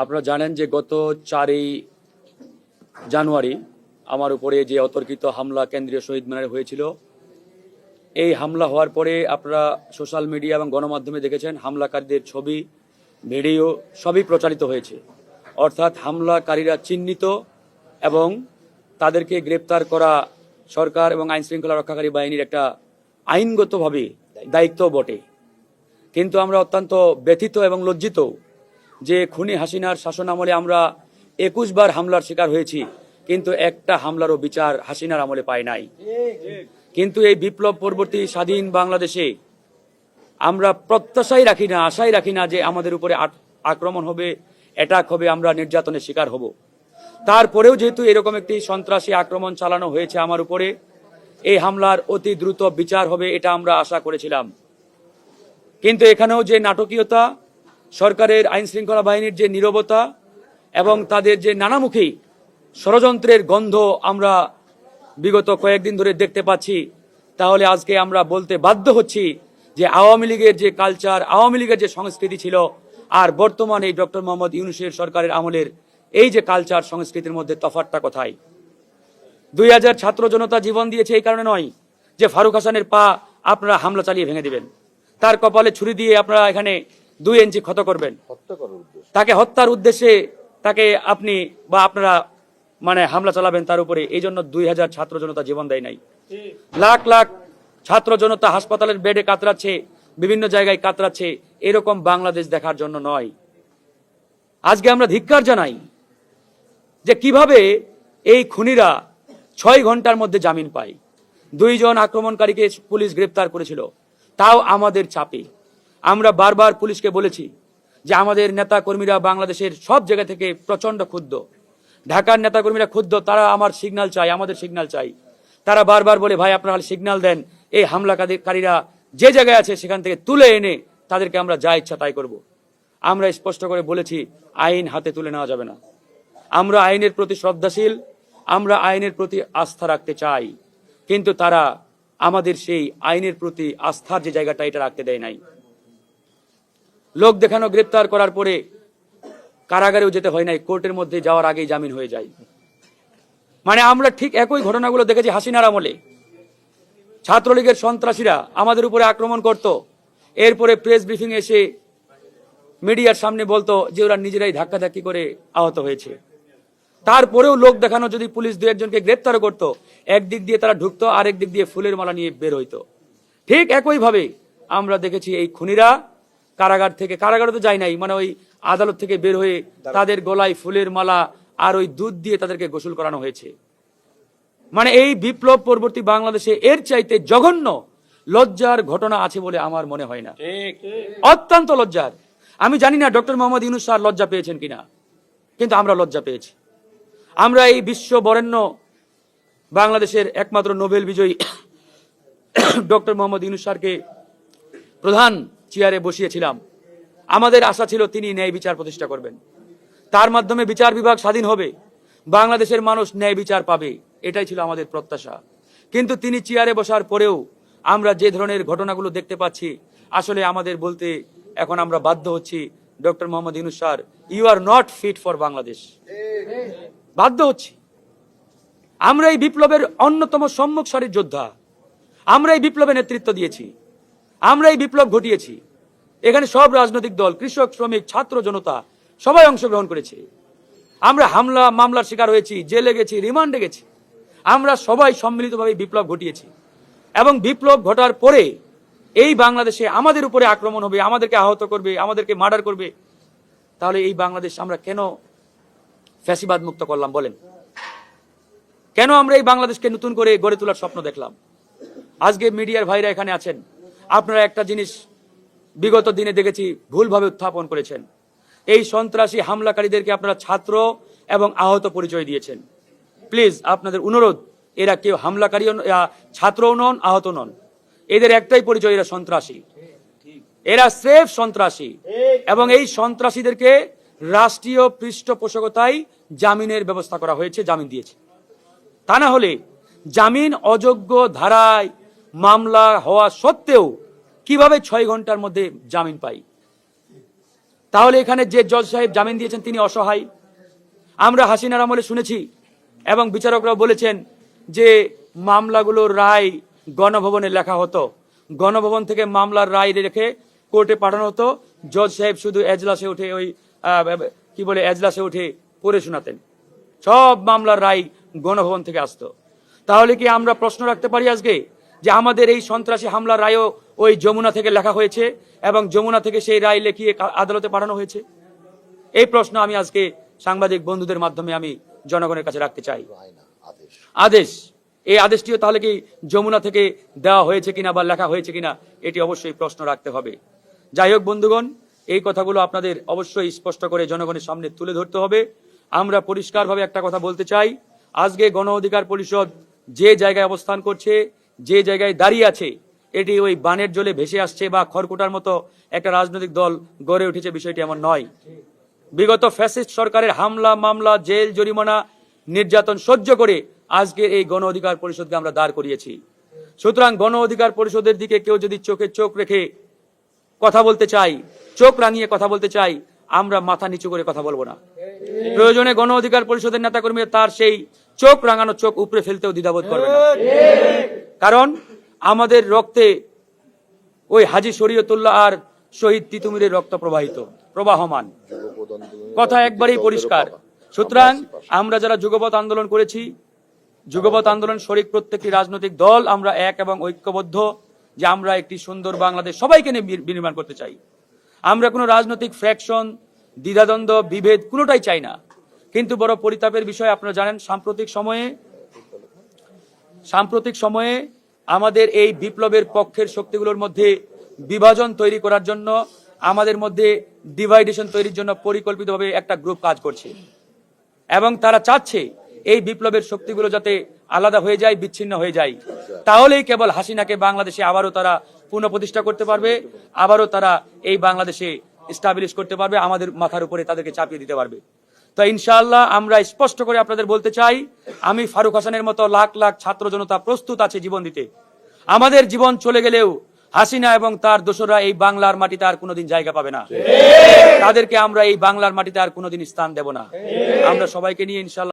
আপনারা জানেন যে গত চারই জানুয়ারি আমার উপরে যে অতর্কিত হামলা কেন্দ্রীয় শহীদ মিনারে হয়েছিল, এই হামলা হওয়ার পরে আপনারা সোশ্যাল মিডিয়া এবং গণমাধ্যমে দেখেছেন, হামলাকারীদের ছবি, ভিডিও সবই প্রচারিত হয়েছে। অর্থাৎ হামলাকারীরা চিহ্নিত এবং তাদেরকে গ্রেপ্তার করা সরকার এবং আইন শৃঙ্খলা রক্ষাকারী বাহিনীর একটা আইনগতভাবে দায়িত্ব বটে। কিন্তু আমরা অত্যন্ত ব্যথিত এবং লজ্জিত যে খুনি হাসিনার শাসন আমলে আমরা একুশ বার হামলার শিকার হয়েছি, কিন্তু একটা হামলারও বিচার হাসিনার আমলে পাই নাই। কিন্তু এই বিপ্লব পরবর্তী স্বাধীন বাংলাদেশে আমরা প্রত্যাশাই রাখি না, আশাই রাখি না যে আমাদের উপরে আক্রমণ হবে অ্যাটাক হবে, আমরা নির্যাতনের শিকার হব। তারপরেও যেহেতু এরকম একটি সন্ত্রাসী আক্রমণ চালানো হয়েছে আমার উপরে, এই হামলার অতি দ্রুত বিচার হবে এটা আমরা আশা করেছিলাম। কিন্তু এখানেও যে নাটকীয়তা সরকারের আইন শৃঙ্খলা বাহিনীর যে নীরবতা এবং তাদের যে নানামুখী ষড়যন্ত্রের গন্ধ আমরা বিগত কয়েকদিন ধরে দেখতে পাচ্ছি, তাহলে আজকে আমরা বলতে বাধ্য হচ্ছি যে আওয়ামী লীগের যে কালচার আওয়ামী লীগের যে সংস্কৃতি ছিল, আর বর্তমানে এই ডক্টর মোহাম্মদ ইউনুসের সরকারের আমলের এই যে কালচার সংস্কৃতির মধ্যে তফাৎটা কোথায়? দুই হাজার ছাত্র জনতা জীবন দিয়েছে এই কারণে নয় যে ফারুক হাসানের পা আপনারা হামলা চালিয়ে ভেঙে দিবেন। তার কপালে ছুরি দিয়ে আপনারা এখানে দুই ইঞ্চি ক্ষত করবেন। তাকে হত্যার উদ্দেশ্যে তাকে আপনি বা আপনারা মানে হামলা চালাবেন তার উপরে এই জন্য দুই হাজার ছাত্র জনতা জীবন দেয় নাই। লাখ লাখ ছাত্র জনতা হাসপাতালের বেডে কাতরাচ্ছে বিভিন্ন জায়গায় কাতরাচ্ছে এরকম বাংলাদেশ দেখার জন্য নয়। আজকে আমরা ধিক্কার জানাই যে কীভাবে এই খুনিরা ছয় ঘণ্টার মধ্যে জামিন পায়। দুইজন আক্রমণকারীকে পুলিশ গ্রেপ্তার করেছিল তাও আমাদের চাপে। আমরা বারবার পুলিশকে বলেছি যে আমাদের নেতা কর্মীরা বাংলাদেশের সব জায়গা থেকে প্রচণ্ড ক্ষুব্ধ। ঢাকার নেতা কর্মীরা ক্ষুব্ধ, তারা আমার সিগন্যাল চাই, আমাদের সিগন্যাল চাই। তারা বারবার বলে, ভাই, আপনারা সিগন্যাল দেন। এই হামলাকারীরা যে জায়গায় আছে সেখান থেকে তুলে এনে তাদেরকে আমরা যা ইচ্ছা তাই করব। আমরা স্পষ্ট করে বলেছি, আইন হাতে তুলে নেওয়া যাবে না। আমরা আইনের প্রতি শ্রদ্ধাশীল, আমরা আইনের প্রতি আস্থা রাখতে চাই। কিন্তু তারা আমাদের সেই আইনের প্রতি আস্থার যে জায়গাটা, এটা রাখতে দেয় নাই। লোক দেখানো, গ্রেপ্তার করার পরে কারাগারেও যেতে হয় নাই, কোর্টের মধ্যে যাওয়ার আগেই জামিন হয়ে যায়। মানে আমরা ঠিক একই ঘটনাগুলো দেখেছি হাসিনার আমলে। ছাত্রলীগের সন্ত্রাসীরা আমাদের উপরে আক্রমণ করত, এরপরে প্রেস ব্রিফিং এসে মিডিয়ার সামনে বলতো যে ওরা নিজেরাই ধাক্কাধাক্কি করে আহত হয়েছে। তারপরেও লোক দেখানো, যদি পুলিশ দু একজনকে গ্রেপ্তার করতো, একদিক দিয়ে তারা ঢুকতো, আরেক দিক দিয়ে ফুলের মালা নিয়ে বের হইতো। ঠিক একইভাবে আমরা দেখেছি এই খুনিরা কারাগার থেকে কারাগারে তো যায় নাই মানে ওই আদালত থেকে বের হয়ে তাদের গলায় ফুলের মালা আর ওই দুধ দিয়ে তাদেরকে গোসল করানো হয়েছে। মানে এই বিপ্লব পরবর্তী বাংলাদেশে এর চাইতে জঘন্য লজ্জার ঘটনা আছে বলে আমার মনে হয় না। অত্যন্ত লজ্জার। আমি জানি না ডক্টর মোহাম্মদ ইউনুস স্যার লজ্জা পেয়েছেন কিনা কিন্তু আমরা লজ্জা পেয়েছি। আমরা এই বিশ্ব বরেণ্য বাংলাদেশের একমাত্র নোবেল বিজয়ী ডক্টর মোহাম্মদ ইউনুস স্যারকে প্রধান চেয়ারে বসিয়েছিলাম। আমাদের আশা ছিল তিনি ন্যায় বিচার প্রতিষ্ঠা করবেন। তার মাধ্যমে বিচার বিভাগ স্বাধীন হবে। বাংলাদেশের মানুষ ন্যায় বিচার পাবে। এটাই ছিল আমাদের প্রত্যাশা। কিন্তু তিনি চেয়ারে বসার পরেও আমরা যে ধরনের ঘটনাগুলো দেখতে পাচ্ছি, আসলে আমাদের বলতে এখন আমরা বাধ্য হচ্ছি, doctor Mohammad Yunus sir you are not fit for Bangladesh বাধ্য হচ্ছি। আমরা এই বিপ্লবের অন্যতম সম্মুখ সারির যোদ্ধা। আমরা এই বিপ্লবে নেতৃত্ব দিয়েছি। আমরা এই বিপ্লব ঘটিয়েছি। এখানে সব রাজনৈতিক দল, কৃষক, শ্রমিক, ছাত্র, জনতা, সবাই অংশগ্রহণ করেছে। আমরা হামলা, মামলার শিকার হয়েছি, জেলে গেছি, রিমান্ডে গেছি। আমরা সবাই সম্মিলিতভাবে বিপ্লব ঘটিয়েছি। এবং বিপ্লব ঘটার পরে এই বাংলাদেশে আমাদের উপরে আক্রমণ হবে, আমাদেরকে আহত করবে, আমাদেরকে মার্ডার করবে। তাহলে এই বাংলাদেশ আমরা কেন ফ্যাসিবাদ মুক্ত করলাম বলেন? কেন আমরা এই বাংলাদেশকে নতুন করে গড়ে তোলার স্বপ্ন দেখলাম? আজকে মিডিয়ার ভাইরা এখানে আছেন। আপনারা একটা জিনিস বিগত দিনে দেখেছি, ভুলভাবে উত্থাপন করেছেন। এই সন্ত্রাসী হামলাকারীদেরকে আপনারা ছাত্র এবং আহত পরিচয় দিয়েছেন। প্লিজ, আপনাদের অনুরোধ, এরা কেউ হামলাকারী ছাত্রও নন, আহত নন। এদের একটাই পরিচয়, এরা সন্ত্রাসী। এরা সেফ সন্ত্রাসী এবং এই সন্ত্রাসীদেরকে রাষ্ট্রীয় পৃষ্ঠপোষকতায় জামিনের ব্যবস্থা করা হয়েছে, জামিন দিয়েছে। তা না হলে জামিন অযোগ্য ধারায় মামলা হওয়া সত্ত্বেও কীভাবে ছয় ঘণ্টার মধ্যে জামিন পাই? তাহলে এখানে যে জজ সাহেব জামিন দিয়েছেন তিনি অসহায়। আমরা হাসিনার আমলে শুনেছি এবং বিচারকরাও বলেছেন যে মামলাগুলোর রায় গণভবনে লেখা হতো। গণভবন থেকে মামলার রায় রেখে কোর্টে পাঠানো হতো। জজ সাহেব শুধু এজলাসে উঠে ওই কি বলে, এজলাসে উঠে পড়ে শোনাতেন। সব মামলার রায় গণভবন থেকে আসতো। তাহলে কি আমরা প্রশ্ন রাখতে পারি আজকে? যে আমাদের এই সন্ত্রাসী হামলার রায়ও ওই যমুনা থেকে লেখা হয়েছে এবং যমুনা থেকে সেই রায় লেখিয়ে আদালতে পাঠানো হয়েছে। এই প্রশ্ন আমি আজকে সাংবাদিক বন্ধুদের মাধ্যমে আমি জনগণের কাছে রাখতে চাই। আদেশ। এই আদেশটিও তাহলে কি যমুনা থেকে দেওয়া হয়েছে কিনা বা লেখা হয়েছে কিনা, এটি অবশ্যই প্রশ্ন রাখতে হবে। যাই হোক বন্ধুগণ, এই কথাগুলো আপনাদের অবশ্যই স্পষ্ট করে জনগণের সামনে তুলে ধরতে হবে। আমরা পরিষ্কারভাবে একটা কথা বলতে চাই। আজকে গণ অধিকার পরিষদ যে জায়গায় অবস্থান করছে যে জায়গায় দাঁড়িয়ে আছে, এটি ওই বানের জলে ভেসে আসছে বা খড়কুটার মতো একটা রাজনৈতিক দল গড়ে উঠেছে, বিষয়টি এমন নয়। বিগত ফ্যাসিস্ট সরকারের হামলা, মামলা, জেল, জরিমানা, নির্যাতন সহ্য করে আজকের এই গণ অধিকার পরিষদকে আমরা দাঁড় করিয়েছি। সুতরাং গণ অধিকার পরিষদের দিকে কেউ যদি চোখে চোখ রেখে কথা বলতে চাই, চোখ রাঙিয়ে কথা বলতে চাই, আমরা মাথা নিচু করে কথা বলব না। প্রয়োজনে গণ অধিকার পরিষদের নেতাকর্মী তার সেই চোখ রাঙানো চোখ উপরে ফেলতেও দ্বিধাবোধ করবে না। কারণ আমাদের রক্তে ওই হাজি শরীয়তুল্লাহ আর শহীদ তিতুমিরের রক্ত প্রবাহিত প্রবাহমান। কথা একবারেই পরিষ্কার। সুতরাং আমরা যারা যুগপৎ আন্দোলন করেছি যুগপৎ আন্দোলন শরিক প্রত্যেকটি রাজনৈতিক দল আমরা এক এবং ঐক্যবদ্ধ যে আমরা একটি সুন্দর বাংলাদেশ সবাইকে নিয়ে বিনির্মাণ করতে চাই। আমরা কোনো রাজনৈতিক ফ্র্যাকশন দ্বিধাদ্বন্দ্ব বিভেদ কোনোটাই চাই না। কিন্তু বড় পরিতাপের বিষয়, আপনারা জানেন, সাম্প্রতিক সময়ে সাম্প্রতিক সময়ে আমাদের এই বিপ্লবের পক্ষের শক্তিগুলোর মধ্যে বিভাজন তৈরি করার জন্য, আমাদের মধ্যে ডিভাইডেশন তৈরির জন্য পরিকল্পিতভাবে একটা গ্রুপ কাজ করছে। এবং তারা চাচ্ছে এই বিপ্লবের শক্তিগুলো যাতে আলাদা হয়ে যায়, বিচ্ছিন্ন হয়ে যায়। তাহলেই কেবল হাসিনাকে বাংলাদেশে আবারও তারা পুনঃপ্রতিষ্ঠা করতে পারবে, আবারও তারা এই বাংলাদেশে স্টাবলিশ করতে পারবে, আমাদের মাথার উপরে তাদেরকে চাপিয়ে দিতে পারবে। তো ইনশাআল্লাহ আমরা স্পষ্ট করে আপনাদের বলতে চাই আমি ফারুক হাসানের মতো লাখ লাখ ছাত্র জনতা প্রস্তুত আছে জীবন দিতে। আমাদের জীবন চলে গেলেও হাসিনা এবং তার দোসরা এই বাংলার মাটিতে আর কোনোদিন জায়গা পাবে না। তাদেরকে আমরা এই বাংলার মাটিতে আর কোনোদিন স্থান দেব না। আমরা সবাইকে নিয়ে ইনশাআল্লাহ